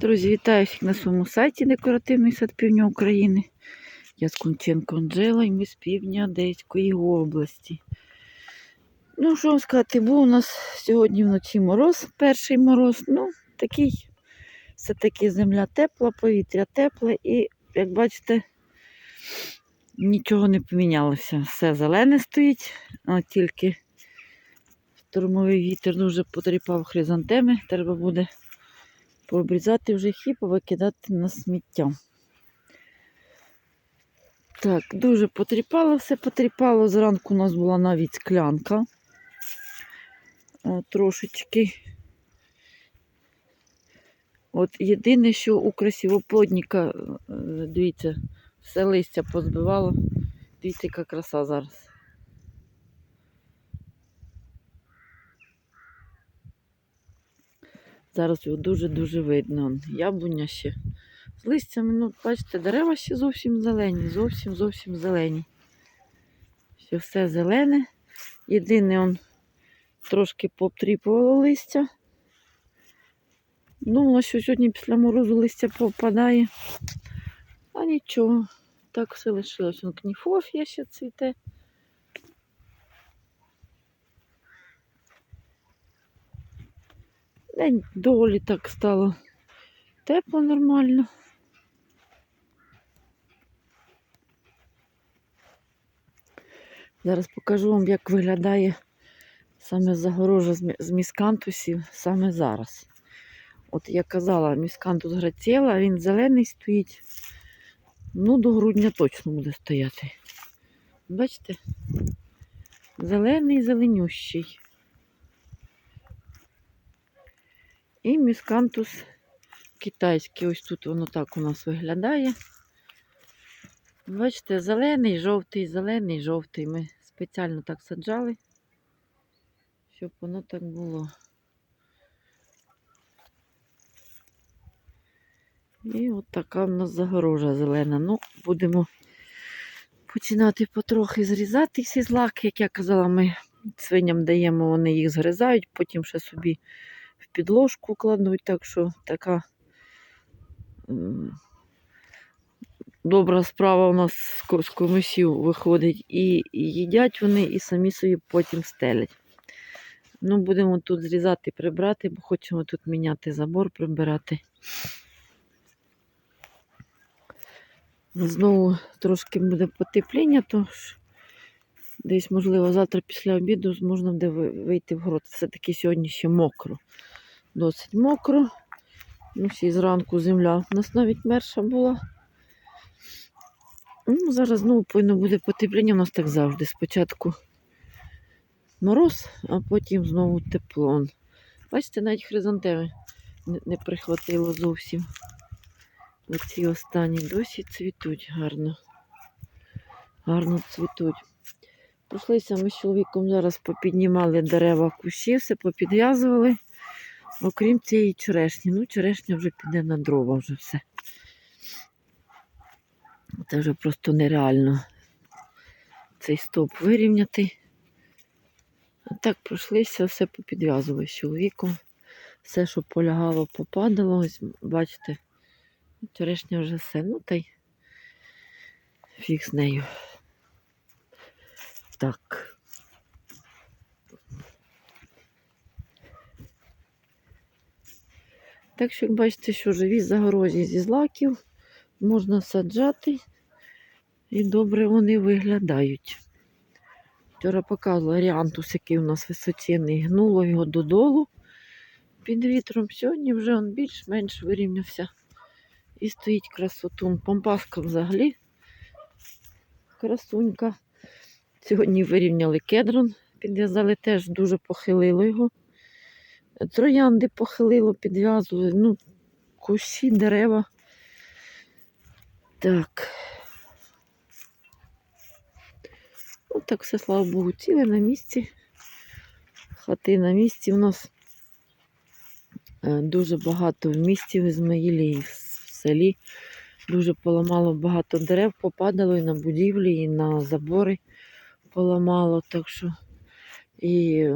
Друзі, вітаю всіх на своєму сайті Декоративний сад Півдня України. Я з Кунченко Анджела і ми з півдня Одеської області. Ну, що вам сказати, був у нас сьогодні вночі мороз, перший мороз. Ну, такий, все-таки земля тепла, повітря тепле і, як бачите, нічого не помінялося. Все зелене стоїть, а тільки штурмовий вітер дуже потріпав хризантеми. Треба буде пообрізати вже їх і повикидати на сміття. Так, дуже потріпало, все потріпало. Зранку у нас була навіть склянка. О, трошечки. От єдине, що у красивоплодника, е, дивіться, все листя позбивало. Дивіться, яка краса зараз. Зараз його дуже-дуже видно. Яблуня ще. З листями, ну, бачите, дерева ще зовсім зелені, зовсім зовсім зелені. Ще все зелене. Єдине он трошки пообтріпувало листя. Думала, що сьогодні після морозу листя попадає. А нічого, так все лишилось. Кніфофія ще цвіте. День доволі так стало тепло нормально. Зараз покажу вам, як виглядає саме загорожа з міскантусів саме зараз. От я казала, міскантус граціела, він зелений стоїть. Ну, до грудня точно буде стояти. Бачите? Зелений, зеленющий. І міскантус китайський. Ось тут воно так у нас виглядає. Бачите, зелений, жовтий, зелений, жовтий. Ми спеціально так саджали, щоб воно так було. І от така в нас загорожа зелена. Ну, будемо починати потрохи зрізати всі злаки. Як я казала, ми свиням даємо, вони їх згризають, потім ще собі в підложку кладуть, так що така добра справа у нас з ко- з комусів виходить. І їдять вони, і самі собі потім стелять. Ну, будемо тут зрізати, прибрати, бо хочемо тут міняти забор, прибирати. Знову трошки буде потепління, тож десь, можливо, завтра після обіду можна буде вийти в город. Все-таки сьогодні ще мокро. Досить мокро. Ну, всі зранку земля у нас навіть мерша була. Ну, зараз знову повинно буде потепління. У нас так завжди. Спочатку мороз, а потім знову тепло. Бачите, навіть хризантеми не, прихватило зовсім. Оці останні досі цвітуть гарно. Гарно цвітуть. Пройшлися ми з чоловіком зараз попіднімали дерева кущі, все попідв'язували. Окрім цієї черешні. Ну, черешня вже піде на дрова вже все. Це вже просто нереально цей стовп вирівняти. Так пройшлися, все попідв'язували з чоловіком. Все, що полягало, попадало. Ось, бачите, черешня вже все. Ну та й фіг з нею. Так. Так що, як бачите, що живі загорожі зі злаків можна саджати, і добре вони виглядають. Вчора показувала ріантус, який у нас височений, гнуло його додолу під вітром. Сьогодні вже він більш-менш вирівнявся і стоїть красотун. Помпаска взагалі красунька. Сьогодні вирівняли кедрон, підв'язали теж дуже похилило його. Троянди похилило, підв'язували. Ну, кущі, дерева. Так. Ну, так все, слава Богу, ціле на місці. Хати на місці. У нас е, дуже багато в місті в Ізмаїлі і в селі. Дуже поламало багато дерев, попадало і на будівлі, і на забори поламало. Так що і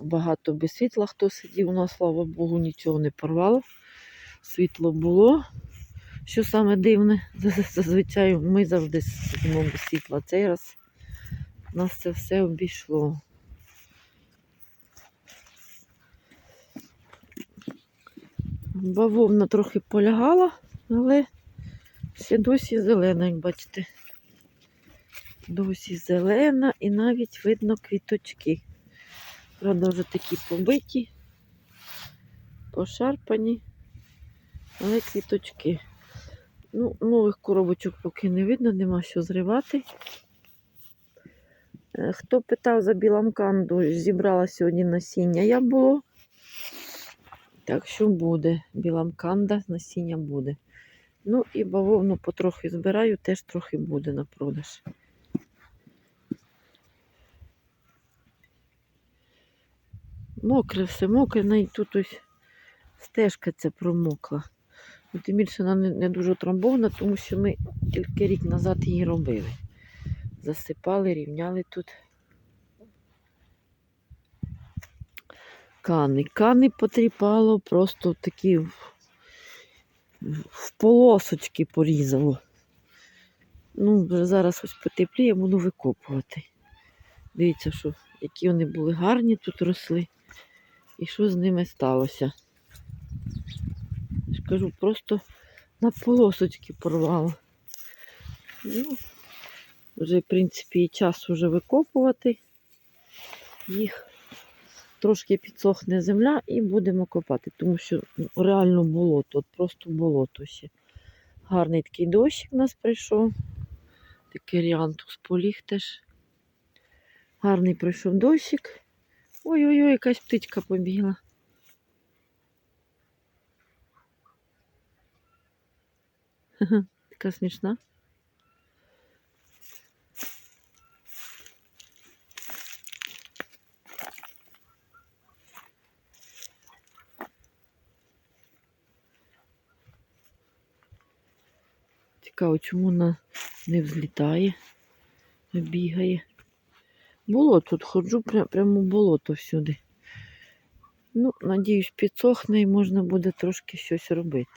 багато без світла, хто сидів, у нас, слава Богу, нічого не порвало. світло було. Що саме дивне, зазвичай ми завжди сидимо без світла. Цей раз нас це все обійшло. Бавовна трохи полягала, але ще досі зелена, як бачите. Досі зелена і навіть видно квіточки. Правда, вже такі побиті, пошарпані, але квіточки. Ну, нових коробочок поки не видно, нема що зривати. Е, Хто питав за біламканду, зібрала сьогодні насіння, я було. Так що буде. Біламканда, насіння буде. Ну і бавовну потрохи збираю, теж трохи буде на продаж. Мокре все, мокре, навіть тут ось стежка ця промокла. Ну, Тим більше вона не, дуже трамбована, тому що ми тільки рік назад її робили. Засипали, рівняли тут. Кани. Кани потріпало, просто такі в, в полосочки порізало. Ну, вже зараз ось потепліє, буду викопувати. Дивіться, що, які вони були гарні тут росли. І що з ними сталося. Я кажу, просто на полосочки порвало. Ну, вже, в принципі, і час вже викопувати їх. Трошки підсохне земля і будемо копати, тому що ну, реально болото, от просто болото ще. Гарний такий дощик у нас прийшов. Такий ріантус поліг теж. Гарний прийшов дощик. Ой-ой-ой, якась птичка побігла. Така смішна. Цікаво, чому вона не взлітає, бігає. Болото тут ходжу, пря- прямо болото всюди. Ну, надіюсь, підсохне і можна буде трошки щось робити.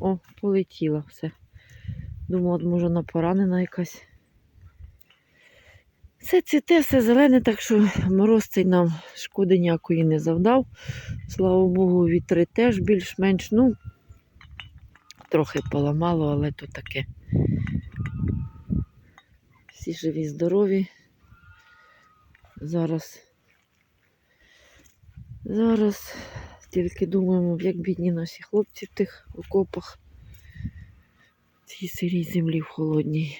О, полетіла все. Думала, може вона поранена якась. Все цвіте, все зелене, так що мороз цей нам шкоди ніякої не завдав. Слава Богу, вітри теж більш-менш, ну, трохи поламало, але то таке. Всі живі, здорові. Зараз. Зараз тільки думаємо, як бідні наші хлопці в тих окопах. В цій сирій землі в холодній.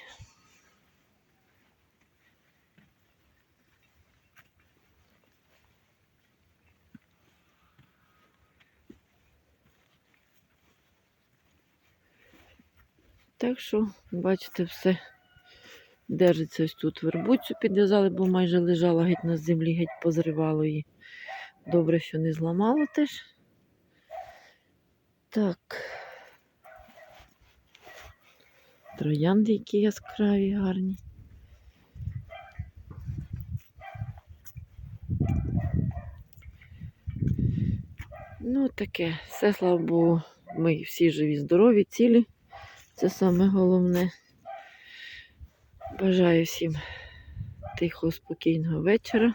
Так що, бачите, все держиться ось тут вербуцю підв'язали, бо майже лежала геть на землі, геть позривало її. Добре, що не зламало теж. Так. Троянди, які яскраві, гарні. Ну, таке. Все, слава Богу, ми всі живі, здорові, цілі. Це саме головне. Бажаю всім тихого, спокійного вечора.